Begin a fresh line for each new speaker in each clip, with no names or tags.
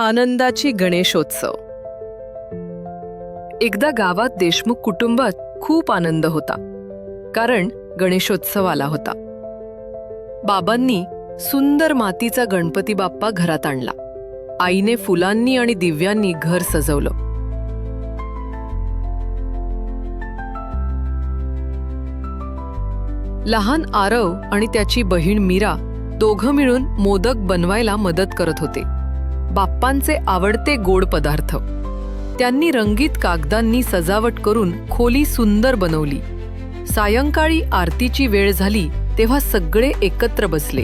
आनंदाची गणेशोत्सव. एकदा गावात देशमुख कुटुंबात खूप आनंद होता कारण गणेशोत्सव आला होता. बाबांनी सुंदर मातीचा गणपती बाप्पा घरात आणला. आईने फुलांनी आणि दिव्यांनी घर सजवलं. लहान आरव आणि त्याची बहीण मीरा दोघं मिळून मोदक बनवायला मदत करत होते. बाप्पांचे आवडते गोड पदार्थ. त्यांनी रंगीत कागदांनी सजावट करून खोली सुंदर बनवली. सायंकाळी आरतीची वेळ झाली तेव्हा सगळे एकत्र बसले.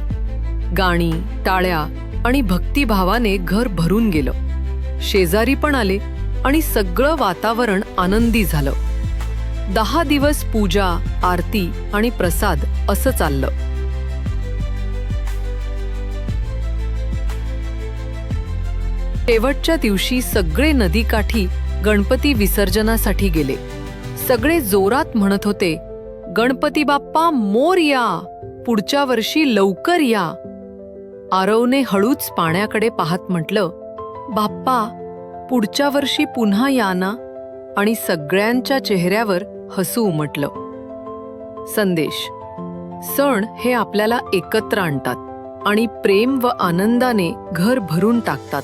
गाणी टाळ्या आणि भक्तिभावाने घर भरून गेलं. शेजारी पण आले आणि सगळं वातावरण आनंदी झालं. दहा दिवस पूजा आरती आणि प्रसाद असं चाललं. शेवटच्या दिवशी सगळे नदीकाठी गणपती विसर्जनासाठी गेले. सगळे जोरात म्हणत होते गणपती बाप्पा मोर या. पुढच्या वर्षी लवकर या. आरवने हळूच पाण्याकडे पाहत म्हटलं बाप्पा पुढच्या वर्षी पुन्हा या ना. आणि सगळ्यांच्या चेहऱ्यावर हसू उमटलं. संदेश सण हे आपल्याला एकत्र आणतात आणि प्रेम व आनंदाने घर भरून टाकतात.